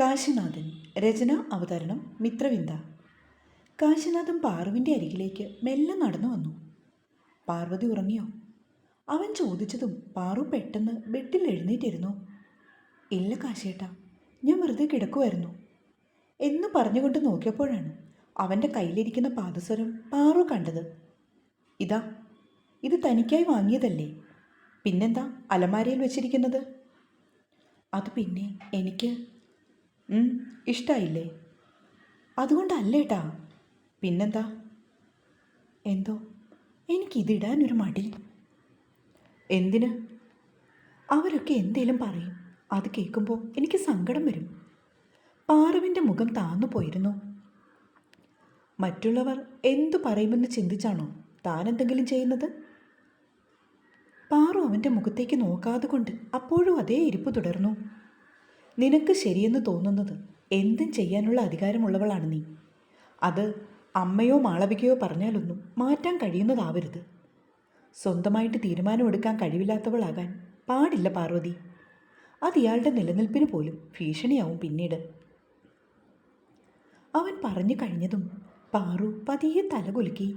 കാശിനാഥൻ രചന അവതരണം മിത്രവിന്ദ. കാശിനാഥൻ പാർവിന്റെ അരികിലേക്ക് മെല്ലെ നടന്നു വന്നു. പാർവതി ഉറങ്ങിയോ? അവൻ ചോദിച്ചതും പാറു പെട്ടെന്ന് ബെഡിൽ എഴുന്നേറ്റിരുന്നു. ഇല്ല കാശേട്ട ഞാൻ വെറുതെ കിടക്കുമായിരുന്നു എന്ന് പറഞ്ഞുകൊണ്ട് നോക്കിയപ്പോഴാണ് അവന്റെ കയ്യിലിരിക്കുന്ന പാദസരം പാറു കണ്ടത്. ഇതാ ഇത് തനിക്കായി വാങ്ങിയതല്ലേ? പിന്നെന്താ അലമാരയിൽ വെച്ചിരിക്കുന്നത്? അത് പിന്നെ എനിക്ക് ഉം, ഇഷ്ടായില്ലേ? അതുകൊണ്ടല്ലേട്ടാ പിന്നെന്താ? എന്തോ? എനിക്കിതിടാനൊരു മടി. എന്തിന്? അവരൊക്കെ എന്തേലും പറയും. അത് കേൾക്കുമ്പോൾ എനിക്ക് സങ്കടം വരും. പാറുവിന്റെ മുഖം താന്നു പോയിരുന്നു. മറ്റുള്ളവർ എന്തു പറയുമെന്ന് ചിന്തിച്ചാണോ താൻ എന്തെങ്കിലും ചെയ്യുന്നത്? പാറു അവന്റെ മുഖത്തേക്ക് നോക്കാതെ കൊണ്ട് അപ്പോഴും അതേ ഇരിപ്പ് തുടർന്നു. നിനക്ക് ശരിയെന്ന് തോന്നുന്നത് എന്തും ചെയ്യാനുള്ള അധികാരമുള്ളവളാണ് നീ. അത് അമ്മയോ മാളവികയോ പറഞ്ഞാലൊന്നും മാറ്റാൻ കഴിയുന്നതാവരുത്. സ്വന്തമായിട്ട് തീരുമാനമെടുക്കാൻ കഴിവില്ലാത്തവളാകാൻ പാടില്ല പാർവതി. അത് ഇയാളുടെ നിലനിൽപ്പിന് പോലും ഭീഷണിയാവും പിന്നീട്. അവൻ പറഞ്ഞു കഴിഞ്ഞതും പാറു പതിയെ തലകുലുക്കി.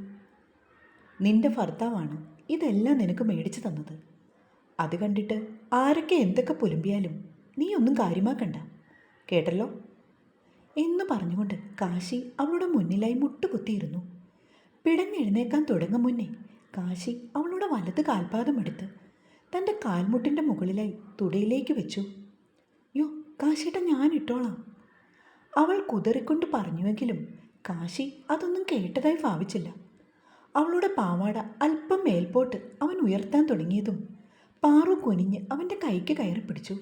നിന്റെ ഭർത്താവാണ് ഇതെല്ലാം നിനക്ക് മേടിച്ചു തന്നത്. അത് കണ്ടിട്ട് ആരൊക്കെ എന്തൊക്കെ പുലുമ്പിയാലും നീ ഒന്നും കാര്യമാക്കണ്ട. കേട്ടല്ലോ? എന്ന് പറഞ്ഞുകൊണ്ട് കാശി അവളുടെ മുന്നിലായി മുട്ടുകുത്തിയിരുന്നു. പിടഞ്ഞെഴുന്നേക്കാൻ തുടങ്ങും മുന്നേ കാശി അവളുടെ വലത് കാൽപാദം എടുത്ത് തന്റെ കാൽമുട്ടിന്റെ മുകളിലായി തുടയിലേക്ക് വെച്ചു. യോ കാശിട്ട ഞാൻ ഇട്ടോളാം. അവൾ കുതറിക്കൊണ്ട് പറഞ്ഞുവെങ്കിലും കാശി അതൊന്നും കേട്ടതായി ഭാവിച്ചില്ല. അവളുടെ പാവാട അല്പം മേൽപോട്ട് അവൻ ഉയർത്താൻ തുടങ്ങിയതും പാറു കുനിഞ്ഞ് അവന്റെ കൈക്ക് കയറി പിടിച്ചു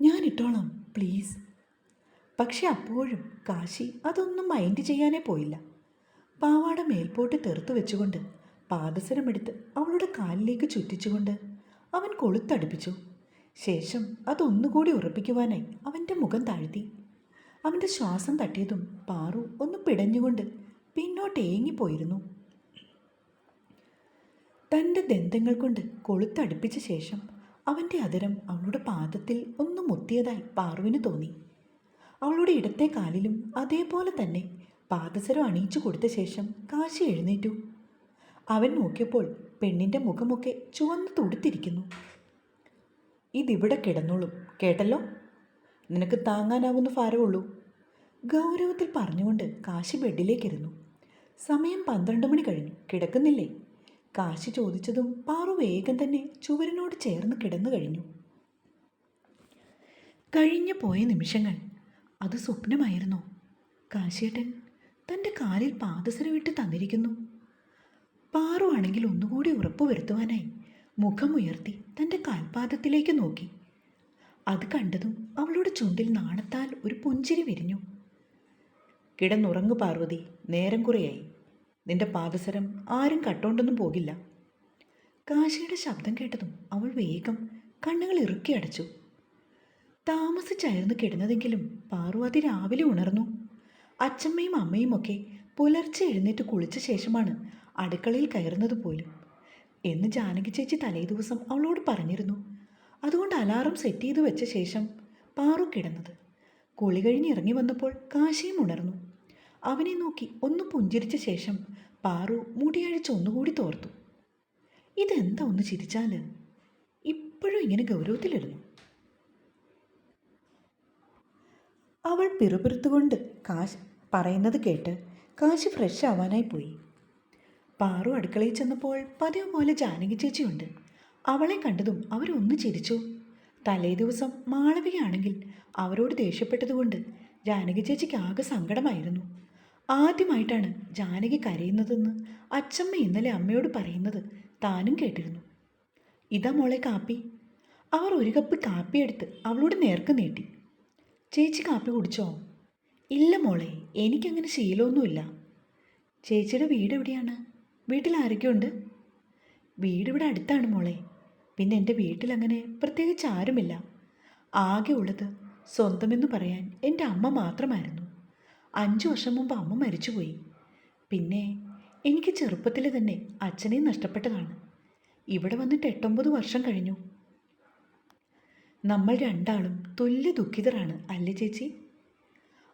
ഞാൻ ഇട്ടോളാം പ്ലീസ്. പക്ഷെ അപ്പോഴും കാശി അതൊന്നും മൈൻഡ് ചെയ്യാനേ പോയില്ല. പാവാട മേൽപോട്ട് തെറുത്തു വെച്ചുകൊണ്ട് പാദസരമെടുത്ത് അവളുടെ കാലിലേക്ക് ചുറ്റിച്ചുകൊണ്ട് അവൻ കൊളുത്തടുപ്പിച്ചു. ശേഷം അതൊന്നുകൂടി ഉറപ്പിക്കുവാനായി അവന്റെ മുഖം താഴ്ത്തി. അവന്റെ ശ്വാസം തട്ടിയതും പാറു ഒന്ന് പിടഞ്ഞുകൊണ്ട് പിന്നോട്ട് ഏങ്ങിപ്പോയിരുന്നു തന്റെ ദന്തങ്ങൾ കൊണ്ട് കൊളുത്തടുപ്പിച്ച ശേഷം അവന്റെ അതിരം അവളുടെ പാദത്തിൽ ഒന്ന് മുത്തിയതായി പാറുവിന് തോന്നി. അവളുടെ ഇടത്തെ കാലിലും അതേപോലെ തന്നെ പാദസരം അണിയിച്ചു കൊടുത്ത ശേഷം കാശി എഴുന്നേറ്റു. അവൻ നോക്കിയപ്പോൾ പെണ്ണിന്റെ മുഖമൊക്കെ ചുവന്ന് തുടുത്തിരിക്കുന്നു. ഇതിവിടെ കിടന്നോളും കേട്ടല്ലോ? നിനക്ക് താങ്ങാനാവുന്ന ഭാരമുള്ളൂ. ഗൗരവത്തിൽ പറഞ്ഞുകൊണ്ട് കാശി ബെഡിലേക്കിരുന്നു. സമയം പന്ത്രണ്ട് മണി കഴിഞ്ഞു. കിടക്കുന്നില്ലേ? കാശി ചോദിച്ചതും പാറു വേഗം തന്നെ ചുവരിനോട് ചേർന്ന് കിടന്നു കഴിഞ്ഞു. കഴിഞ്ഞു പോയ നിമിഷങ്ങൾ അത് സ്വപ്നമായിരുന്നു. കാശിയേട്ടൻ തന്റെ കാലിൽ പാദസരം ഇട്ട് തന്നിരിക്കുന്നു. പാറു ആണെങ്കിൽ ഒന്നുകൂടി ഉറപ്പുവരുത്തുവാനായി മുഖമുയർത്തി തന്റെ കാൽപാദത്തിലേക്ക് നോക്കി. അത് കണ്ടതും അവളുടെ ചുണ്ടിൽ നാണത്താൽ ഒരു പുഞ്ചിരി വിരിഞ്ഞു. കിടന്നുറങ്ങു പാർവതി നേരം കുറയായി. നിന്റെ പാദസരം ആരും കട്ടോണ്ടൊന്നും പോകില്ല. കാശിയുടെ ശബ്ദം കേട്ടതും അവൾ വേഗം കണ്ണുകൾ ഇറുക്കി അടച്ചു. താമസിച്ചായിരുന്നു കിടന്നതെങ്കിലും പാർവതി രാവിലെ ഉണർന്നു. അച്ഛമ്മയും അമ്മയും ഒക്കെ പുലർച്ചെ എഴുന്നേറ്റ് കുളിച്ച ശേഷമാണ് അടുക്കളയിൽ കയറുന്നത് പോലും. എന്ന് ജാനകി ചേച്ചി തലേദിവസം അവളോട് പറഞ്ഞിരുന്നു. അതുകൊണ്ട് അലാറം സെറ്റ് ചെയ്തു വെച്ച ശേഷം പാറു കിടന്നത്. കുളി കഴിഞ്ഞ് ഇറങ്ങി വന്നപ്പോൾ കാശിയും ഉണർന്നു. അവനെ നോക്കി ഒന്ന് പുഞ്ചിരിച്ച ശേഷം പാറു മുടിയഴിച്ച് ഒന്നുകൂടി തോർത്തു. ഇതെന്താ ഒന്ന് ചിരിച്ചാൽ? ഇപ്പോഴും ഇങ്ങനെ ഗൗരവത്തിലിരുന്നു. അവൾ പിറുപിറുത്തുകൊണ്ട് കാശ് പറയുന്നത് കേട്ട് കാശ് ഫ്രഷ് ആവാനായി പോയി. പാറു അടുക്കളയിൽ ചെന്നപ്പോൾ പതിവ് പോലെ ജാനകി ചേച്ചിയുണ്ട്. അവളെ കണ്ടതും അവരൊന്ന് ചിരിച്ചു. തലേ ദിവസം മാളവികയാണെങ്കിൽ അവരോട് ദേഷ്യപ്പെട്ടതുകൊണ്ട് ജാനകി ചേച്ചിക്ക് ആകെ സങ്കടമായിരുന്നു. ആദ്യമായിട്ടാണ് ജാനകി കരയുന്നതെന്ന് അച്ചമ്മ ഇന്നലെ അമ്മയോട് പറയുന്നത് താനും കേട്ടിരുന്നു. ഇതാ മോളെ കാപ്പി. അവർ ഒരു കപ്പ് കാപ്പി എടുത്ത് അവളോട് നേർക്ക് നീട്ടി. ചേച്ചി കാപ്പി കുടിച്ചോ? ഇല്ല മോളെ എനിക്കങ്ങനെ ശീലമൊന്നുമില്ല. ചേച്ചിയുടെ വീട് എവിടെയാണ്? വീട്ടിൽ ആരൊക്കെയുണ്ട്? വീട് ഇവിടെ അടുത്താണ് മോളെ. പിന്നെ എന്റെ വീട്ടിലങ്ങനെ പ്രത്യേകിച്ച് ആരുമില്ല. ആകെ ഉള്ളത് സ്വന്തമെന്ന് പറയാൻ എന്റെ അമ്മ മാത്രമായിരുന്നു. അഞ്ച് വർഷം മുമ്പ് അമ്മ മരിച്ചുപോയി. പിന്നെ എനിക്ക് ചെറുപ്പത്തിൽ തന്നെ അച്ഛനെയും നഷ്ടപ്പെട്ടതാണ്. ഇവിടെ വന്നിട്ട് എട്ടൊമ്പത് വർഷം കഴിഞ്ഞു. നമ്മൾ രണ്ടാളും തുല്യ ദുഃഖിതരാണ് അല്ലേ ചേച്ചി?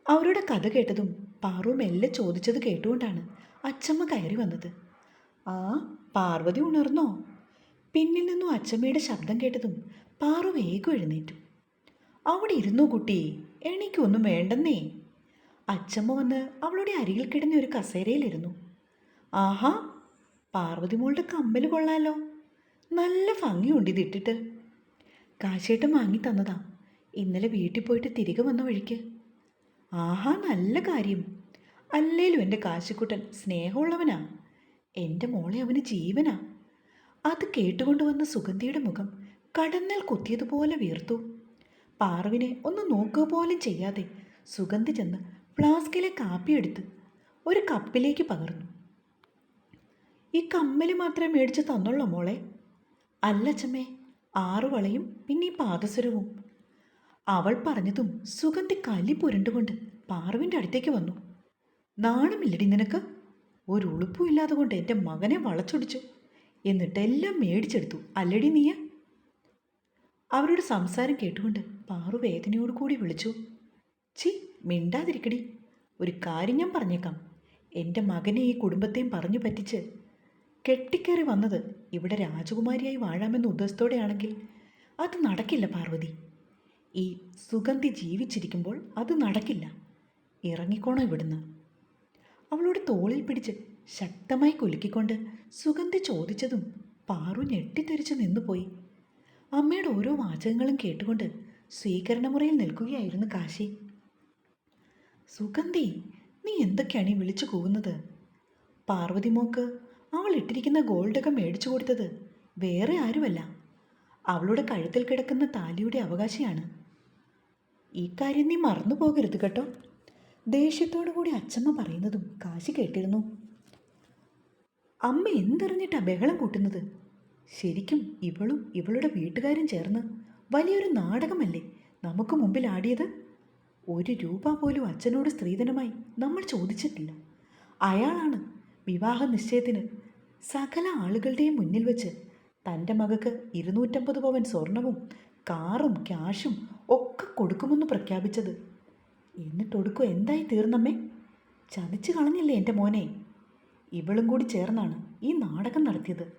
അവരുടെ കഥ കേട്ടതും പാറു മെല്ലെ ചോദിച്ചത് കേട്ടുകൊണ്ടാണ് അച്ചമ്മ കയറി വന്നത്. ആ പാർവതി ഉണർന്നോ? പിന്നിൽ നിന്നും അച്ചമ്മയുടെ ശബ്ദം കേട്ടതും പാറു വേഗം എഴുന്നേറ്റു. അവിടെ ഇരുന്നു കുട്ടി എണീക്കൊന്നും വേണ്ടെന്നേ. അച്ചമ്മ വന്ന് അവളുടെ അരികിൽ കിടന്ന ഒരു കസേരയിലിരുന്നു. ആഹാ പാർവതി മോളുടെ കമ്മൽ കൊള്ളാലോ. നല്ല ഭംഗിയുണ്ട് ഇതിട്ടിട്ട് കാശേട്ടൻ വാങ്ങി തന്നതാ. ഇന്നലെ വീട്ടിൽ പോയിട്ട് തിരികെ വന്ന വഴിക്ക്. ആഹാ നല്ല കാര്യം. അല്ലേലും എന്റെ കാശിക്കുട്ടൻ സ്നേഹമുള്ളവനാ. എന്റെ മോളെ അവന് ജീവനാ. അത് കേട്ടുകൊണ്ടുവന്ന സുഗന്ധിയുടെ മുഖം കടന്നൽ കുത്തിയതുപോലെ വീർത്തു. പാർവിനെ ഒന്ന് നോക്കുക പോലും ചെയ്യാതെ സുഗന്ധി ചെന്ന് ഫ്ലാസ്കിലെ കാപ്പി എടുത്ത് ഒരു കപ്പിലേക്ക് പകർന്നു. ഈ കമ്മൽ മാത്രമേ മേടിച്ച് തന്നുള്ളൂ മോളെ. അല്ലച്ചമ്മേ ആറുവളയും പിന്നെ ഈ പാദസരവും അവൾ പറഞ്ഞതും സുഗന്ധി കല്ലി പുരണ്ടുകൊണ്ട് പാർവിന്റെ അടുത്തേക്ക് വന്നു. നാണമില്ലടി നിനക്ക്. ഒരു ഉളുപ്പും ഇല്ലാതെ കൊണ്ട് എന്റെ മകനെ വളച്ചൊടിച്ചു. എന്നിട്ട് എല്ലാം മേടിച്ചെടുത്തു. അല്ലടി നീയ. അവരുടെ സംസാരം കേട്ടുകൊണ്ട് പാറു വേദനയോട് കൂടി വിളിച്ചു. ചി മിണ്ടാതിരിക്കടി. ഒരു കാര്യം ഞാൻ പറഞ്ഞേക്കാം. എന്റെ മകനെ ഈ കുടുംബത്തെയും പറഞ്ഞു പറ്റിച്ച് കെട്ടിക്കേറി വന്നത് ഇവിടെ രാജകുമാരിയായി വാഴാമെന്ന ഉദ്ദേശത്തോടെയാണെങ്കിൽ അത് നടക്കില്ല പാർവതി. ഈ സുഗന്ധി ജീവിച്ചിരിക്കുമ്പോൾ അത് നടക്കില്ല. ഇറങ്ങിക്കോണോ ഇവിടുന്ന്. അവളുടെ തോളിൽ പിടിച്ച് ശക്തമായി കുലുക്കിക്കൊണ്ട് സുഗന്ധി ചോദിച്ചതും പാറു ഞെട്ടിത്തെറിച്ച് നിന്നുപോയി. അമ്മയുടെ ഓരോ വാചകങ്ങളും കേട്ടുകൊണ്ട് സ്വീകരണമുറിയിൽ നിൽക്കുകയായിരുന്നു കാശി. സുഗന്ധി നീ എന്തൊക്കെയാണ് ഈ വിളിച്ചു കൂവുന്നത്? പാർവതി മോക്ക് അവൾ ഇട്ടിരിക്കുന്ന ഗോൾഡൊക്കെ മേടിച്ചു കൊടുത്തത് വേറെ ആരുമല്ല. അവളുടെ കഴുത്തിൽ കിടക്കുന്ന താലിയുടെ അവകാശിയാണ്. ഈ കാര്യം നീ മറന്നു പോകരുത് കേട്ടോ. ദേഷ്യത്തോടു കൂടി അച്ഛമ്മ പറയുന്നതും കാശി കേട്ടിരുന്നു. അമ്മ എന്തെറിഞ്ഞിട്ടാ ബഹളം കൂട്ടുന്നത്? ശരിക്കും ഇവളും ഇവളുടെ വീട്ടുകാരും ചേർന്ന് വലിയൊരു നാടകമല്ലേ നമുക്ക് മുമ്പിൽ ആടിയത്? ഒരു രൂപ പോലും അച്ഛനോട് സ്ത്രീധനമായി നമ്മൾ ചോദിച്ചിട്ടില്ല. അയാളാണ് വിവാഹ നിശ്ചയത്തിന് സകല ആളുകളുടെയും മുന്നിൽ വെച്ച് തന്റെ മകൾക്ക് ഇരുന്നൂറ്റമ്പത് പവൻ സ്വർണവും കാറും ക്യാഷും ഒക്കെ കൊടുക്കുമെന്ന് പ്രഖ്യാപിച്ചത്. എന്നിട്ടൊടുക്കും എന്തായി തീർന്നമ്മേ? ചതിച്ചു കളഞ്ഞില്ലേ എന്റെ മോനെ? ഇവളും കൂടി ചേർന്നാണ് ഈ നാടകം നടത്തിയത്.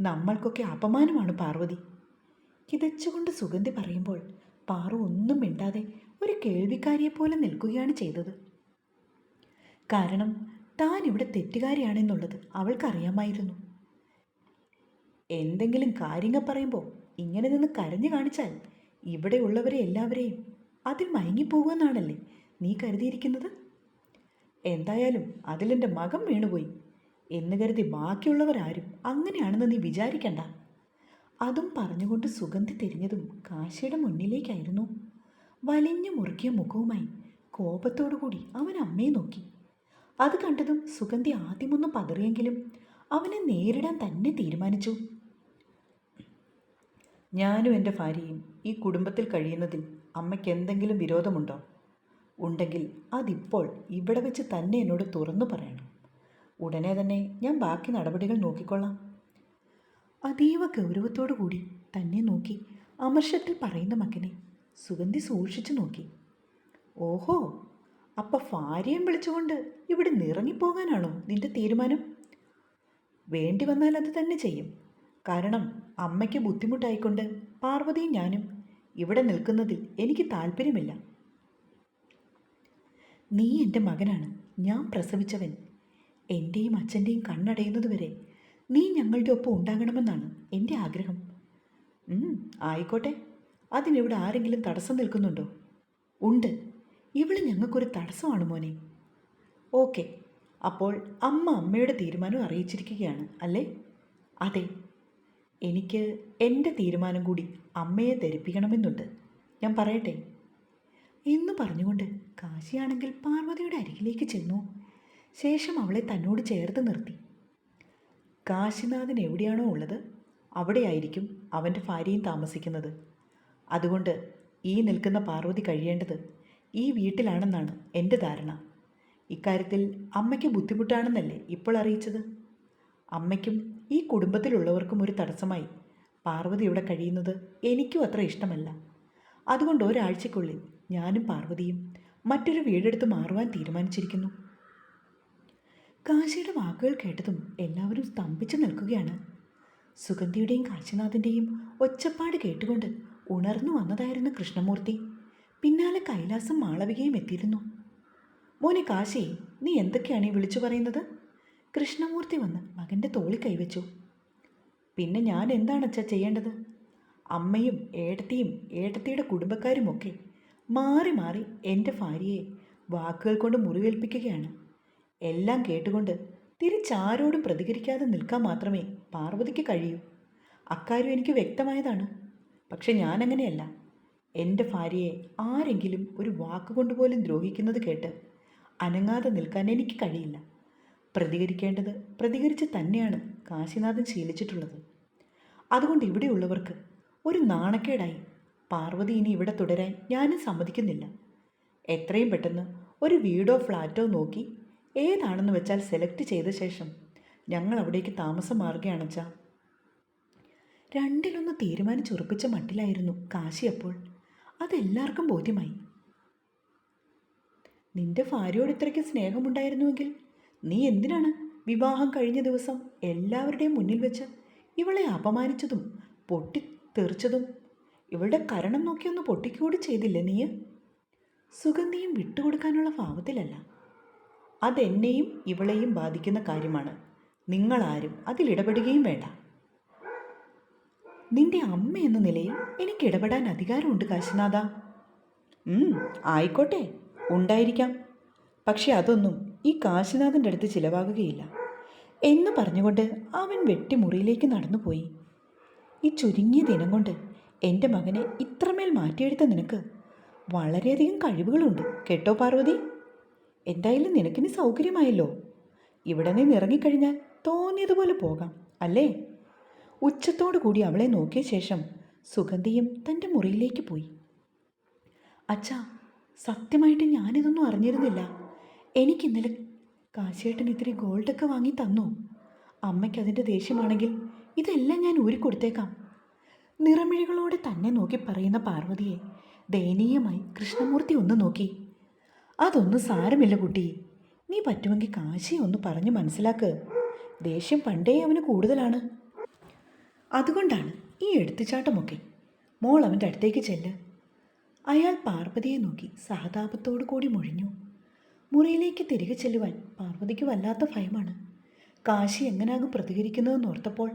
നമ്മൾക്കൊക്കെ അപമാനമാണ് പാർവതി. കിതച്ചുകൊണ്ട് സുഗന്ധി പറയുമ്പോൾ പാറു ഒന്നും മിണ്ടാതെ ഒരു കേൾവിക്കാരിയെ പോലെ നിൽക്കുകയാണ് ചെയ്തത്. കാരണം താൻ ഇവിടെ തെറ്റുകാരിയാണെന്നുള്ളത് അവൾക്കറിയാമായിരുന്നു. എന്തെങ്കിലും കാര്യങ്ങൾ പറയുമ്പോൾ ഇങ്ങനെ നിന്ന് കരഞ്ഞു കാണിച്ചാൽ ഇവിടെയുള്ളവരെ എല്ലാവരെയും അതിൽ മയങ്ങിപ്പോകുമെന്നാണല്ലേ നീ കരുതിയിരിക്കുന്നത്? എന്തായാലും അതിലെന്റെ മകം വീണുപോയി. എന്ന് കരുതി ബാക്കിയുള്ളവരാരും അങ്ങനെയാണെന്ന് നീ വിചാരിക്കണ്ട. അതും പറഞ്ഞുകൊണ്ട് സുഗന്ധി തിരിഞ്ഞതും കാശിയുടെ മുന്നിലേക്കായിരുന്നു. വലിഞ്ഞു മുറുക്കിയ മുഖവുമായി കോപത്തോടുകൂടി അവൻ അമ്മയെ നോക്കി. അത് കണ്ടതും സുഗന്ധി ആദ്യമൊന്ന് പതറിയെങ്കിലും അവനെ നേരിടാൻ തന്നെ തീരുമാനിച്ചു. ഞാനും എന്റെ ഭാര്യയും ഈ കുടുംബത്തിൽ കഴിയുന്നതിൽ അമ്മയ്ക്ക് എന്തെങ്കിലും വിരോധമുണ്ടോ? ഉണ്ടെങ്കിൽ അതിപ്പോൾ ഇവിടെ വെച്ച് തന്നെ എന്നോട് തുറന്നു പറയണം. ഉടനെ തന്നെ ഞാൻ ബാക്കി നടപടികൾ നോക്കിക്കൊള്ളാം. അതീവ ഗൗരവത്തോടു കൂടി തന്നെ നോക്കി അമർഷത്തിൽ പറയുന്ന മകനെ സുഗന്ധി സൂക്ഷിച്ചു നോക്കി. ഓഹോ അപ്പ ഭാര്യയും വിളിച്ചുകൊണ്ട് ഇവിടെ നിറങ്ങിപ്പോകാനാണോ നിന്റെ തീരുമാനം? വേണ്ടി വന്നാൽ അത് തന്നെ ചെയ്യും. കാരണം അമ്മയ്ക്ക് ബുദ്ധിമുട്ടായിക്കൊണ്ട് പാർവതിയും ഞാനും ഇവിടെ നിൽക്കുന്നതിൽ എനിക്ക് താല്പര്യമില്ല നീ എന്റെ മകനാണ്. ഞാൻ പ്രസവിച്ചവൻ. എന്റെയും അച്ഛന്റെയും കണ്ണടയുന്നതുവരെ നീ ഞങ്ങളുടെ ഒപ്പം ഉണ്ടാകണമെന്നാണ് എന്റെ ആഗ്രഹം. ആയിക്കോട്ടെ. അതിനിവിടെ ആരെങ്കിലും തടസ്സം നിൽക്കുന്നുണ്ടോ? ഉണ്ട്. ഇവൾ ഞങ്ങൾക്കൊരു തടസ്സമാണ് മോനെ. ഓക്കെ. അപ്പോൾ അമ്മ അമ്മയുടെ തീരുമാനം അറിയിച്ചിരിക്കുകയാണ് അല്ലേ? അതെ. എനിക്ക് എന്റെ തീരുമാനം കൂടി അമ്മയെ ധരിപ്പിക്കണമെന്നുണ്ട്. ഞാൻ പറയട്ടെ? എന്ന് പറഞ്ഞുകൊണ്ട് കാശിയാണെങ്കിൽ പാർവതിയുടെ അരികിലേക്ക് ചെന്നു. ശേഷം അവളെ തന്നോട് ചേർത്ത് നിർത്തി. കാശിനാഥൻ എവിടെയാണോ ഉള്ളത് അവിടെയായിരിക്കും അവന്റെ ഭാര്യയും താമസിക്കുന്നത്. അതുകൊണ്ട് ഈ നിൽക്കുന്ന പാർവതി കഴിയേണ്ടത് ഈ വീട്ടിലാണെന്നാണ് എന്റെ ധാരണ. ഇക്കാര്യത്തിൽ അമ്മയ്ക്ക് ബുദ്ധിമുട്ടാണെന്നല്ലേ ഇപ്പോൾ അറിയിച്ചത്? അമ്മയ്ക്കും ഈ കുടുംബത്തിലുള്ളവർക്കും ഒരു തടസ്സമായി പാർവതി ഇവിടെ കഴിയുന്നത് എനിക്കും അത്ര ഇഷ്ടമല്ല. അതുകൊണ്ട് ഒരാഴ്ചയ്ക്കുള്ളിൽ ഞാനും പാർവതിയും മറ്റൊരു വീടെടുത്ത് മാറുവാൻ തീരുമാനിച്ചിരിക്കുന്നു. കാശിയുടെ വാക്കുകൾ കേട്ടതും എല്ലാവരും സ്തംഭിച്ചു നിൽക്കുകയാണ്. സുഗന്ധിയുടെയും കാശിനാഥിന്റെയും ഒച്ചപ്പാട് കേട്ടുകൊണ്ട് ഉണർന്നു വന്നതായിരുന്നു കൃഷ്ണമൂർത്തി. പിന്നാലെ കൈലാസം മാളവികയും എത്തിയിരുന്നു. മോനെ കാശി നീ എന്തൊക്കെയാണ് ഈ വിളിച്ചു പറയുന്നത്? കൃഷ്ണമൂർത്തി വന്ന് മകന്റെ തോളി കൈവച്ചു. പിന്നെ ഞാൻ എന്താണ് അച്ഛാ ചെയ്യേണ്ടത്? അമ്മയും ഏട്ടത്തിയും ഏട്ടത്തിയുടെ കുടുംബക്കാരുമൊക്കെ മാറി മാറി എന്റെ ഭാര്യയെ വാക്കുകൾ കൊണ്ട് മുറിവേൽപ്പിക്കുകയാണ്. എല്ലാം കേട്ടുകൊണ്ട് തിരിച്ചാരോടും പ്രതികരിക്കാതെ നിൽക്കാൻ മാത്രമേ പാർവതിക്ക് കഴിയൂ. അക്കാര്യം എനിക്ക് വ്യക്തമായതാണ്. പക്ഷെ ഞാനങ്ങനെയല്ല. എന്റെ ഭാര്യയെ ആരെങ്കിലും ഒരു വാക്കുകൊണ്ട് പോലും ദ്രോഹിക്കുന്നത് കേട്ട് അനങ്ങാതെ നിൽക്കാൻ എനിക്ക് കഴിയില്ല. പ്രതികരിക്കേണ്ടത് പ്രതികരിച്ച് തന്നെയാണ് കാശിനാഥൻ ശീലിച്ചിട്ടുള്ളത്. അതുകൊണ്ട് ഇവിടെയുള്ളവർക്ക് ഒരു നാണക്കേടായി പാർവതി ഇനി ഇവിടെ തുടരാൻ ഞാനും സമ്മതിക്കുന്നില്ല. എത്രയും പെട്ടെന്ന് ഒരു വീടോ ഫ്ലാറ്റോ നോക്കി ഏതാണെന്ന് വെച്ചാൽ സെലക്ട് ചെയ്ത ശേഷം ഞങ്ങൾ അവിടേക്ക് താമസം മാറുകയാണച്ചാ രണ്ടിലൊന്ന് തീരുമാനിച്ചുറപ്പിച്ച മട്ടിലായിരുന്നു കാശി അപ്പോൾ. അതെല്ലാവർക്കും ബോധ്യമായി. നിന്റെ ഭാര്യയോട് ഇത്രയ്ക്ക് സ്നേഹമുണ്ടായിരുന്നുവെങ്കിൽ നീ എന്തിനാണ് വിവാഹം കഴിഞ്ഞ ദിവസം എല്ലാവരുടെയും മുന്നിൽ വെച്ച് ഇവളെ അപമാനിച്ചതും പൊട്ടി തെറിച്ചതും ഇവളുടെ കരണം നോക്കിയൊന്ന് പൊട്ടിക്കൂടി ചെയ്തില്ലേ നീ സുഗന്ധിയും വിട്ടുകൊടുക്കാനുള്ള ഭാവത്തിലല്ല. അതെന്നെയും ഇവളെയും ബാധിക്കുന്ന കാര്യമാണ്. നിങ്ങളാരും അതിലിടപെടുകയും വേണ്ട. നിന്റെ അമ്മ എന്ന നിലയിൽ എനിക്ക് ഇടപെടാൻ അധികാരമുണ്ട് കാശിനാഥ. ആയിക്കോട്ടെ ഉണ്ടായിരിക്കാം. പക്ഷെ അതൊന്നും ഈ കാശിനാഥന്റെ അടുത്ത് ചിലവാകുകയില്ല. എന്ന് പറഞ്ഞുകൊണ്ട് അവൻ വെട്ടിമുറിയിലേക്ക് നടന്നുപോയി. ഈ ചുരുങ്ങിയ ദിനം കൊണ്ട് എന്റെ മകനെ ഇത്രമേൽ മാറ്റിയെടുത്ത നിനക്ക് വളരെയധികം കഴിവുകളുണ്ട്. കേട്ടോ പാർവതി? എന്തായാലും നിനക്കിനി സൗകര്യമായല്ലോ. ഇവിടെ നിന്ന് ഇറങ്ങിക്കഴിഞ്ഞാൽ തോന്നിയതുപോലെ പോകാം അല്ലേ? ഉച്ചത്തോടു കൂടി അവളെ നോക്കിയ ശേഷം സുഗന്ധിയും തന്റെ മുറിയിലേക്ക് പോയി. അച്ഛാ സത്യമായിട്ട് ഞാനിതൊന്നും അറിഞ്ഞിരുന്നില്ല. എനിക്കിന്നലെ കാശിയേട്ടൻ ഇത്തിരി ഗോൾഡൊക്കെ വാങ്ങി തന്നു. അമ്മയ്ക്ക് അതിന്റെ ദേഷ്യമാണെങ്കിൽ ഇതെല്ലാം ഞാൻ ഊരിക്കൊടുത്തേക്കാം നിറമിഴികളോടെ തന്നെ നോക്കി പറയുന്ന പാർവതിയെ ദയനീയമായി കൃഷ്ണമൂർത്തി ഒന്ന് നോക്കി. അതൊന്നും സാരമില്ല കുട്ടി. നീ പറ്റുമെങ്കിൽ കാശിയെ ഒന്ന് പറഞ്ഞു മനസ്സിലാക്ക്. ദേഷ്യം പണ്ടേ അവന് കൂടുതലാണ്. അതുകൊണ്ടാണ് ഈ എടുത്തുചാട്ടമൊക്കെ. മോൾ അവന്റെ അടുത്തേക്ക് ചെല്ല്. അയാൾ പാർവതിയെ നോക്കി സഹതാപത്തോടു കൂടി മുഴിഞ്ഞു. മുറിയിലേക്ക് തിരികെ ചെല്ലുവാൻ പാർവതിക്ക് വല്ലാത്ത ഭയമാണ്. കാശി എങ്ങനാകും പ്രതികരിക്കുന്നതെന്ന് ഓർത്തപ്പോൾ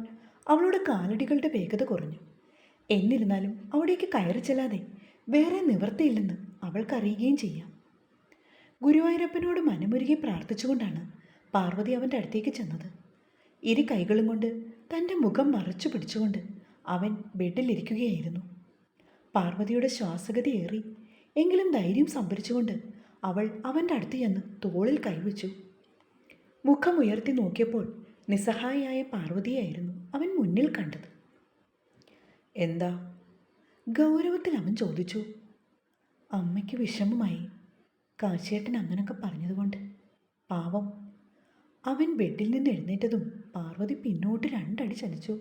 അവളുടെ കാലടികളുടെ വേഗത കുറഞ്ഞു. എന്നിരുന്നാലും അവിടേക്ക് കയറി ചെല്ലാതെ വേറെ നിവർത്തിയില്ലെന്ന് അവൾക്കറിയുകയും ചെയ്യാം. ഗുരുവായൂരപ്പനോട് മനമുരുകി പ്രാർത്ഥിച്ചുകൊണ്ടാണ് പാർവതി അവന്റെ അടുത്തേക്ക് ചെന്നത്. ഇരു കൈകളും കൊണ്ട് തന്റെ മുഖം മറച്ചു പിടിച്ചുകൊണ്ട് അവൻ ബെഡിലിരിക്കുകയായിരുന്നു. പാർവതിയുടെ ശ്വാസഗതി ഏറി എങ്കിലും ധൈര്യം സംഭരിച്ചുകൊണ്ട് അവൾ അവന്റെ അടുത്ത് ചെന്ന് തോളിൽ കൈവച്ചു. മുഖം ഉയർത്തി നോക്കിയപ്പോൾ നിസ്സഹായിയായ പാർവതിയായിരുന്നു അവൻ മുന്നിൽ കണ്ടത്. എന്താ? ഗൗരവത്തിൽ അവൻ ചോദിച്ചു. അമ്മയ്ക്ക് വിഷമമായി. കാശിയേട്ടൻ അങ്ങനൊക്കെ പറഞ്ഞതുകൊണ്ട് പാവം. അവൻ ബെഡിൽ നിന്ന് എഴുന്നേറ്റതും പാർവതി പിന്നോട്ട് രണ്ടടി ചലിച്ചു.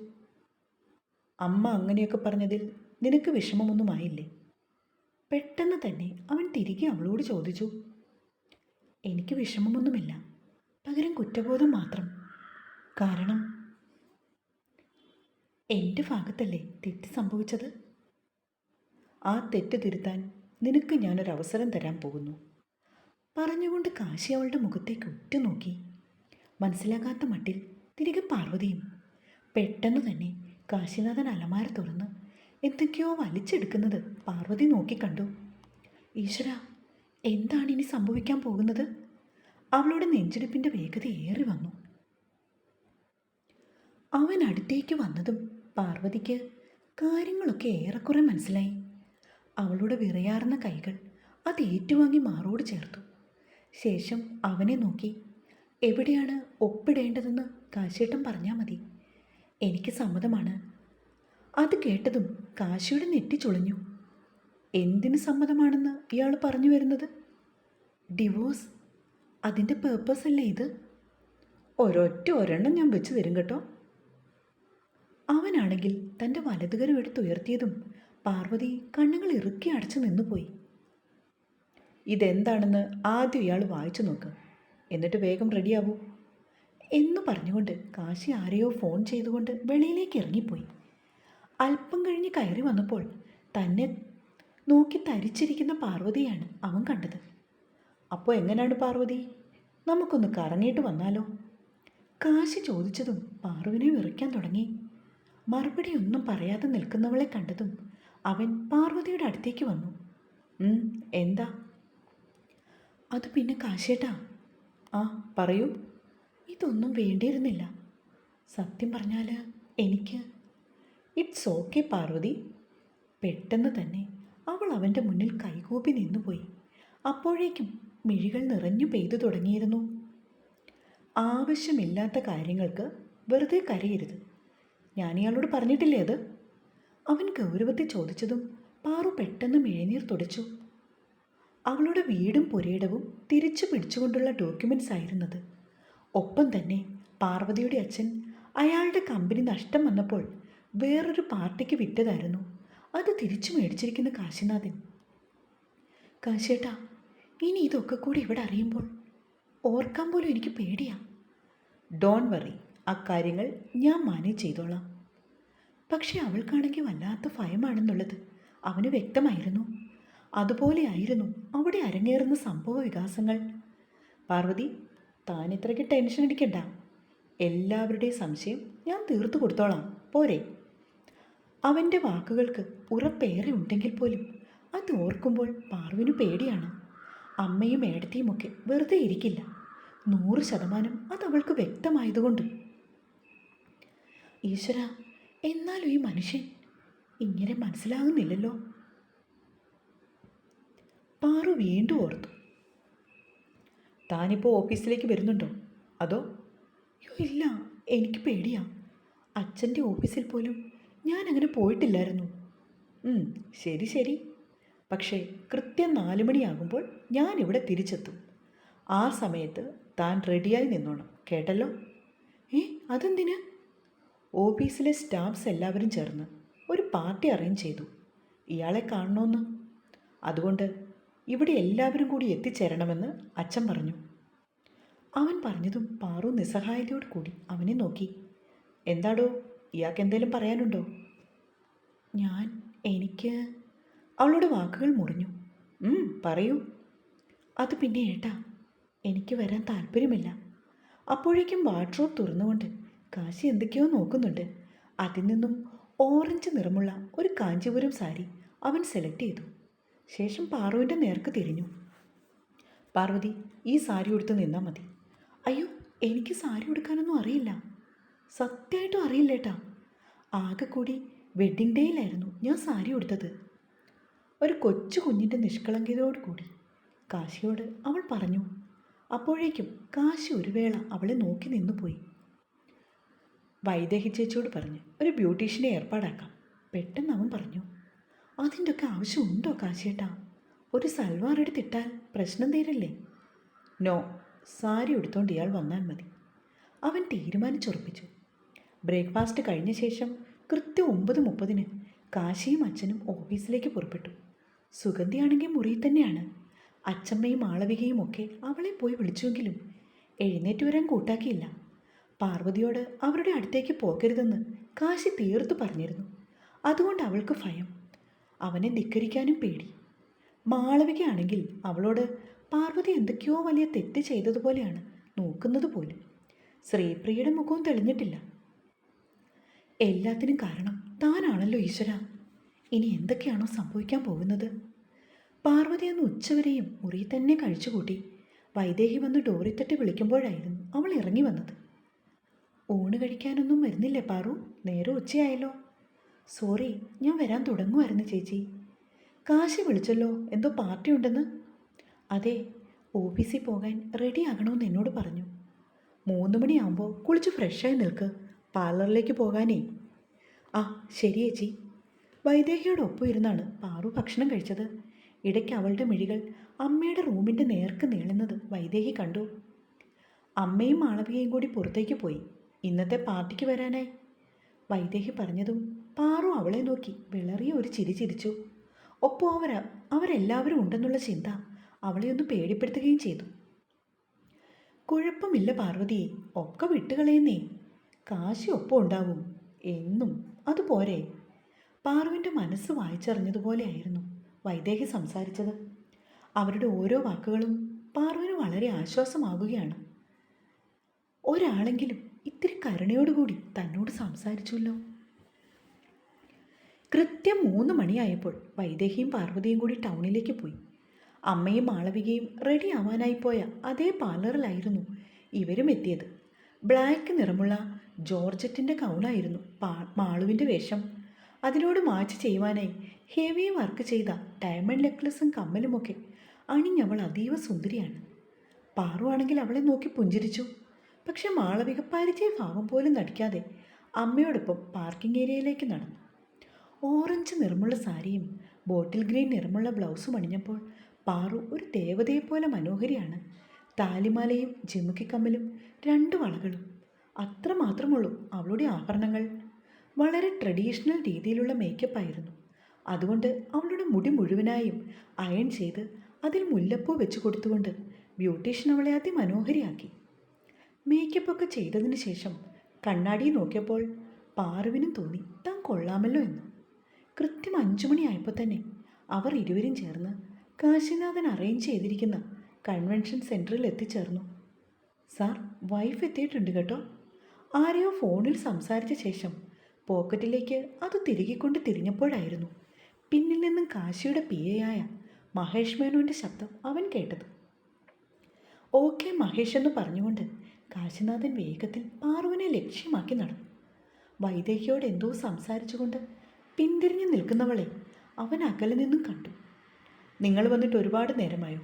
അമ്മ അങ്ങനെയൊക്കെ പറഞ്ഞതിൽ നിനക്ക് വിഷമമൊന്നുമായില്ലേ? പെട്ടെന്ന് തന്നെ അവൻ തിരികെ അവളോട് ചോദിച്ചു. എനിക്ക് വിഷമമൊന്നുമില്ല. പകരം കുറ്റബോധം മാത്രം. കാരണം എന്റെ ഭാഗത്തല്ലേ തെറ്റ് സംഭവിച്ചത്? ആ തെറ്റ് തിരുത്താൻ നിനക്ക് ഞാനൊരവസരം തരാൻ പോകുന്നു. പറഞ്ഞുകൊണ്ട് കാശി അവളുടെ മുഖത്തേക്ക് ഉറ്റുനോക്കി. മനസ്സിലാകാത്ത മട്ടിൽ തിരികെ പാർവതിയും പെട്ടെന്ന് തന്നെ കാശിനാഥൻ അലമാര തുറന്ന് എന്തൊക്കെയോ വലിച്ചെടുക്കുന്നത് പാർവതി നോക്കിക്കണ്ടു ഈശ്വര എന്താണ് ഇനി സംഭവിക്കാൻ പോകുന്നത്? അവളുടെ നെഞ്ചിടിപ്പിന്റെ വേഗത ഏറി വന്നു. അവൻ അടുത്തേക്ക് വന്നതും പാർവതിക്ക് കാര്യങ്ങളൊക്കെ ഏറെക്കുറെ മനസ്സിലായി. അവളുടെ വിറയാർന്ന കൈകൾ അത് ഏറ്റുവാങ്ങി മാറോട് ചേർത്തു. ശേഷം അവനെ നോക്കി. എവിടെയാണ് ഒപ്പിടേണ്ടതെന്ന് കാശിയേട്ടൻ പറഞ്ഞാൽ മതി. എനിക്ക് സമ്മതമാണ്. അത് കേട്ടതും കാശിയുടെ നെറ്റി ചുളിഞ്ഞു. എന്തിന് സമ്മതമാണെന്ന് ഇയാൾ പറഞ്ഞു വരുന്നത്? ഡിവോഴ്സ്? അതിന്റെ പേർപ്പസ് അല്ലേ ഇത്? ഒരൊറ്റ ഒരെണ്ണം ഞാൻ വെച്ച് തരും കേട്ടോ. അവനാണെങ്കിൽ തന്റെ വലതുകരം എടുത്തുയർത്തിയതും പാർവതി കണ്ണുകൾ ഇറുക്കി അടച്ചു നിന്നുപോയി. ഇതെന്താണെന്ന് ആദ്യം ഇയാൾ വായിച്ചു നോക്ക്. എന്നിട്ട് വേഗം റെഡിയാവൂ. എന്ന് പറഞ്ഞുകൊണ്ട് കാശി ആരെയോ ഫോൺ ചെയ്തുകൊണ്ട് വെളിയിലേക്ക് ഇറങ്ങിപ്പോയി. അല്പം കഴിഞ്ഞ് കയറി വന്നപ്പോൾ തന്നെ നോക്കി തരിച്ചിരിക്കുന്ന പാർവതിയാണ് അവൻ കണ്ടത്. അപ്പോൾ എങ്ങനെയാണ് പാർവതി? നമുക്കൊന്ന് കറങ്ങിയിട്ട് വന്നാലോ? കാശി ചോദിച്ചതും പാർവതിനെ വിറയ്ക്കാൻ തുടങ്ങി. മറുപടി ഒന്നും പറയാതെ നിൽക്കുന്നവളെ കണ്ടതും അവൻ പാർവതിയുടെ അടുത്തേക്ക് വന്നു. എന്താ? അത് പിന്നെ കാശേട്ടാ. ആ പറയൂ. ഇതൊന്നും വേണ്ടിയിരുന്നില്ല. സത്യം പറഞ്ഞാൽ എനിക്ക് ഇറ്റ്സ് ഓക്കെ പാർവതി. പെട്ടെന്ന് തന്നെ അവൾ അവന്റെ മുന്നിൽ കൈകൂപ്പി നിന്നുപോയി. അപ്പോഴേക്കും മിഴികൾ നിറഞ്ഞു പെയ്തു തുടങ്ങിയിരുന്നു. ആവശ്യമില്ലാത്ത കാര്യങ്ങൾക്ക് വെറുതെ കരയരുത്. ഞാൻ ഇയാളോട് പറഞ്ഞിട്ടില്ലേ അത്? അവൻ ഗൗരവത്തിൽ ചോദിച്ചതും പാറു പെട്ടെന്ന് മിഴനീർ തുടച്ചു. അവളുടെ വീടും പുരയിടവും തിരിച്ചു പിടിച്ചുകൊണ്ടുള്ള ഡോക്യുമെന്റ്സ് ആയിരുന്നത്. ഒപ്പം തന്നെ പാർവതിയുടെ അച്ഛൻ അയാളുടെ കമ്പനി നഷ്ടം വന്നപ്പോൾ വേറൊരു പാർട്ടിക്ക് വിറ്റതായിരുന്നു. അത് തിരിച്ചു മേടിച്ചിരിക്കുന്ന കാശിനാഥൻ. കാശേട്ടാ ഇനി ഇതൊക്കെ കൂടി ഇവിടെ അറിയുമ്പോൾ ഓർക്കാൻ പോലും എനിക്ക് പേടിയാ. ഡോൺ വറി അക്കാര്യങ്ങൾ ഞാൻ മാനേജ് ചെയ്തോളാം. പക്ഷെ അവൾക്കാണെങ്കിൽ വല്ലാത്ത ഭയമാണെന്നുള്ളത് അവന് വ്യക്തമായിരുന്നു. അതുപോലെയായിരുന്നു അവിടെ അരങ്ങേറുന്ന സംഭവ വികാസങ്ങൾ. പാർവതി താൻ ഇത്രയ്ക്ക് ടെൻഷൻ അടിക്കണ്ട. എല്ലാവരുടെയും സംശയം ഞാൻ തീർത്തു കൊടുത്തോളാം. പോരെ. അവന്റെ വാക്കുകൾക്ക് ഉറപ്പേറെ ഉണ്ടെങ്കിൽ പോലും അത് ഓർക്കുമ്പോൾ പാർവിനു പേടിയാണ്. അമ്മയും ഏടത്തിയുമൊക്കെ വെറുതെ ഇരിക്കില്ല. നൂറ് ശതമാനം അത് അവൾക്ക് വ്യക്തമായതുകൊണ്ട്. ഈശ്വര എന്നാലും ഈ മനുഷ്യൻ ഇങ്ങനെ മനസ്സിലാകുന്നില്ലല്ലോ. പാറു വീണ്ടും ഓർത്തു. താനിപ്പോൾ ഓഫീസിലേക്ക് വരുന്നുണ്ടോ? അതോ? അയ്യോ ഇല്ല. എനിക്ക് പേടിയാ. അച്ഛന്റെ ഓഫീസിൽ പോലും ഞാൻ അങ്ങനെ പോയിട്ടില്ലായിരുന്നു ശരി ശരി. പക്ഷേ കൃത്യം നാല് മണിയാകുമ്പോൾ ഞാൻ ഇവിടെ തിരിച്ചെത്തും. ആ സമയത്ത് താൻ റെഡിയായി നിന്നോണം. കേട്ടല്ലോ? ഏ അതെന്തിന്? ഓഫീസിലെ സ്റ്റാഫ്സ് എല്ലാവരും ചേർന്ന് ഒരു പാർട്ടി അറേഞ്ച് ചെയ്തു. ഇയാളെ കാണണമെന്ന് അതുകൊണ്ട് ഇവിടെ എല്ലാവരും കൂടി എത്തിച്ചേരണമെന്ന് അച്ഛൻ പറഞ്ഞു. അവൻ പറഞ്ഞതും പാറു നിസ്സഹായതയോട് കൂടി അവനെ നോക്കി. എന്താടോ ഇയാൾക്ക് എന്തേലും പറയാനുണ്ടോ? ഞാൻ എനിക്ക്. അവളുടെ വാക്കുകൾ മുറിഞ്ഞു. "ഉം, പറയൂ. അത് പിന്നെ ഏട്ടാ എനിക്ക് വരാൻ താല്പര്യമില്ല. അപ്പോഴേക്കും വാട്ട്റോപ്പ് തുറന്നുകൊണ്ട് കാശി എന്തൊക്കെയോ നോക്കുന്നുണ്ട്. അതിൽ നിന്നും ഓറഞ്ച് നിറമുള്ള ഒരു കാഞ്ചീപുരം സാരി അവൻ സെലക്ട് ചെയ്തു. ശേഷം പാറുവിന്റെ നേർക്ക് തിരിഞ്ഞു. പാർവതി ഈ സാരി ഉടുത്ത് നിന്നാൽ മതി. അയ്യോ എനിക്ക് സാരി ഉടുക്കാനൊന്നും അറിയില്ല. സത്യമായിട്ടും അറിയില്ലേട്ടാ. ആകെ കൂടി വെഡ്ഡിങ് ഡേയിലായിരുന്നു ഞാൻ സാരി ഉടുത്തത്. ഒരു കൊച്ചു കുഞ്ഞിന്റെ നിഷ്കളങ്കതയോട് കൂടി കാശിയോട് അവൾ പറഞ്ഞു. അപ്പോഴേക്കും കാശി ഒരു വേള അവളെ നോക്കി നിന്നു പോയി. വൈദേഹി ചേച്ചിയോട് പറഞ്ഞ് ഒരു ബ്യൂട്ടീഷ്യനെ ഏർപ്പാടാക്കാം പെട്ടെന്ന് അവൻ പറഞ്ഞു. അതിന്റെ ഒക്കെ ആവശ്യമുണ്ടോ കാശിയേട്ടാ? ഒരു സൽവാർ എടുത്തിട്ടാൽ പ്രശ്നം തീരല്ലേ? നോ സാരി എടുത്തോണ്ട് ഇയാൾ വന്നാൽ മതി. അവൻ തീരുമാനിച്ചുറപ്പിച്ചു. ബ്രേക്ക്ഫാസ്റ്റ് കഴിഞ്ഞ ശേഷം കൃത്യം ഒമ്പത് മുപ്പതിന് കാശിയും അച്ഛനും ഓഫീസിലേക്ക് പുറപ്പെട്ടു. സുഗന്ധിയാണെങ്കിൽ മുറിയിൽ തന്നെയാണ്. അച്ചമ്മയും മാളവികയും ഒക്കെ അവളെ പോയി വിളിച്ചുവെങ്കിലും എഴുന്നേറ്റ് വരാൻ കൂട്ടാക്കിയില്ല. പാർവതിയോട് അവരുടെ അടുത്തേക്ക് പോകരുതെന്ന് കാശി തീർത്തു പറഞ്ഞിരുന്നു. അതുകൊണ്ട് അവൾക്ക് ഭയം. അവനെ ധിക്കരിക്കാനും പേടി. മാളവികയാണെങ്കിൽ അവളോട് പാർവതി എന്തൊക്കെയോ വലിയ തെറ്റ് ചെയ്തതുപോലെയാണ് നോക്കുന്നത് പോലും. ശ്രീപ്രിയയുടെ മുഖവും തെളിഞ്ഞിട്ടില്ല. എല്ലാത്തിനും കാരണം താനാണല്ലോ ഈശ്വര. ഇനി എന്തൊക്കെയാണോ സംഭവിക്കാൻ പോകുന്നത്? പാർവതി അന്ന് ഉച്ചവരെയും മുറി തന്നെ കഴിച്ചുകൂട്ടി. വൈദേഹി വന്ന് ഡോറിൽ തട്ടി വിളിക്കുമ്പോഴായിരുന്നു അവൾ ഇറങ്ങി വന്നത്. ഊണ് കഴിക്കാനൊന്നും വരുന്നില്ലേ പാറു? നേരെ ഉച്ചയായല്ലോ. സോറി ഞാൻ വരാൻ തുടങ്ങുമായിരുന്നു ചേച്ചി. കാശി വിളിച്ചല്ലോ എന്തോ പാർട്ടി ഉണ്ടെന്ന്. അതെ ഓഫീസിൽ പോകാൻ റെഡി ആകണമെന്ന് എന്നോട് പറഞ്ഞു. മൂന്ന് മണിയാകുമ്പോൾ കുളിച്ച് ഫ്രഷായി നിൽക്ക്. പാർലറിലേക്ക് പോകാനേ. ആ ശരി ചേച്ചി. വൈദേഹിയോടൊപ്പം ഇരുന്നാണ് പാറു ഭക്ഷണം കഴിച്ചത്. ഇടയ്ക്ക് അവളുടെ മിഴികൾ അമ്മയുടെ റൂമിന്റെ നേർക്ക് നീളുന്നത് വൈദേഹി കണ്ടു. അമ്മയും മാളവികയും കൂടി പുറത്തേക്ക് പോയി. ഇന്നത്തെ പാർട്ടിക്ക് വരാനായി. വൈദേഹി പറഞ്ഞതും പാറു അവളെ നോക്കി വിളറിയ ഒരു ചിരി ചിരിച്ചു. ഒപ്പം അവർ അവരെല്ലാവരും ഉണ്ടെന്നുള്ള ചിന്ത അവളെ ഒന്ന് പേടിപ്പെടുത്തുകയും ചെയ്തു. കുഴപ്പമില്ല പാർവതി ഒക്കെ വിട്ടുകളയുന്നേ. കാശി ഒപ്പം ഉണ്ടാവും എന്നും അതുപോരെ പാറുവിന്റെ മനസ്സ് വായിച്ചറിഞ്ഞതുപോലെയായിരുന്നു വൈദേഹി സംസാരിച്ചത്. അവരുടെ ഓരോ വാക്കുകളും പാറുവിന് വളരെ ആശ്വാസമാകുകയാണ്. ഒരാളെങ്കിലും ഇത്തിരി കരുണയോടുകൂടി തന്നോട് സംസാരിച്ചുവല്ലോ. കൃത്യം മൂന്ന് മണിയായപ്പോൾ വൈദേഹിയും പാർവതിയും കൂടി ടൗണിലേക്ക് പോയി. അമ്മയും മാളവികയും റെഡി ആവാനായി പോയ അതേ പാർലറിലായിരുന്നു ഇവരും എത്തിയത്. ബ്ലാക്ക് നിറമുള്ള ജോർജറ്റിന്റെ കൗണായിരുന്നു പാ മാളുവിന്റെ വേഷം. അതിനോട് മാച്ച് ചെയ്യുവാനായി ഹെവി വർക്ക് ചെയ്ത ഡയമണ്ട് നെക്ലസും കമ്മലുമൊക്കെ അണിഞ്ഞവൾ അതീവ സുന്ദരിയാണ്. പാറുവാണെങ്കിൽ അവളെ നോക്കി പുഞ്ചിരിച്ചു. പക്ഷെ മാളവിക പരിചയ ഭാവം പോലും നടിക്കാതെ അമ്മയോടൊപ്പം പാർക്കിംഗ് ഏരിയയിലേക്ക് നടന്നു. ഓറഞ്ച് നിറമുള്ള സാരിയും ബോട്ടിൽ ഗ്രീൻ നിറമുള്ള ബ്ലൗസും അണിഞ്ഞപ്പോൾ പാറു ഒരു ദേവതയെപ്പോലെ മനോഹരിയാണ്. താലിമാലയും ജിമുക്കിക്കമ്മലും രണ്ട് വളകളും. അത്ര മാത്രമുള്ളൂ അവളുടെ ആഭരണങ്ങൾ. വളരെ ട്രഡീഷണൽ രീതിയിലുള്ള മേക്കപ്പ് ആയിരുന്നു. അതുകൊണ്ട് അവളുടെ മുടി മുഴുവനായും അയൺ ചെയ്ത് അതിൽ മുല്ലപ്പൂ വെച്ച് കൊടുത്തുകൊണ്ട് ബ്യൂട്ടീഷ്യൻ അവളെ അതിമനോഹരിയാക്കി. മേക്കപ്പ് ഒക്കെ ചെയ്തതിന് ശേഷം കണ്ണാടി നോക്കിയപ്പോൾ പാറുവിനും തോന്നി താൻ കൊള്ളാമല്ലോ എന്ന്. കൃത്യം അഞ്ചു മണിയായപ്പോൾ തന്നെ അവർ ഇരുവരും ചേർന്ന് കാശിനാഥൻ അറേഞ്ച് ചെയ്തിരിക്കുന്ന കൺവെൻഷൻ സെന്ററിൽ എത്തിച്ചേർന്നു. സാർ വൈഫ് എത്തിയിട്ടുണ്ട് കേട്ടോ. ആരെയോ ഫോണിൽ സംസാരിച്ച ശേഷം പോക്കറ്റിലേക്ക് അത് തിരികെ തിരികെക്കൊണ്ട് തിരിഞ്ഞപ്പോഴായിരുന്നു പിന്നിൽ നിന്നും കാശിയുടെ പി ആയ മഹേഷ് മേനോന്റെ ശബ്ദം അവൻ കേട്ടത്. ഓക്കെ മഹേഷ് എന്ന് പറഞ്ഞുകൊണ്ട് കാശിനാഥൻ വേഗത്തിൽ പാറുവിനെ ലക്ഷ്യമാക്കി നടന്നു. വൈദേഹിയോട് എന്തോ സംസാരിച്ചുകൊണ്ട് പിന്തിരിഞ്ഞു നിൽക്കുന്നവളെ അവൻ അകലെ നിന്നും കണ്ടു. നിങ്ങൾ വന്നിട്ട് ഒരുപാട് നേരമായോ?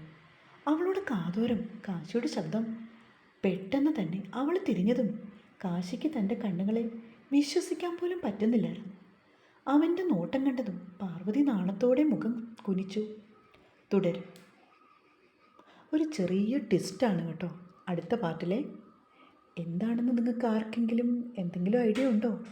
അവളുടെ കാതോരം കാശിയുടെ ശബ്ദം. പെട്ടെന്ന് തന്നെ അവൾ തിരിഞ്ഞതും കാശിക്ക് തന്റെ കണ്ണുകളെ വിശ്വസിക്കാൻ പോലും പറ്റുന്നില്ലായിരുന്നു. അവന്റെ നോട്ടം കണ്ടതും പാർവതി നാണത്തോടെ മുഖം കുനിച്ചു. തുടരും ഒരു ചെറിയ ട്വിസ്റ്റാണ് കേട്ടോ അടുത്ത പാട്ടിലെ. എന്താണെന്ന് നിങ്ങൾക്ക് ആർക്കെങ്കിലും എന്തെങ്കിലും ഐഡിയ ഉണ്ടോ?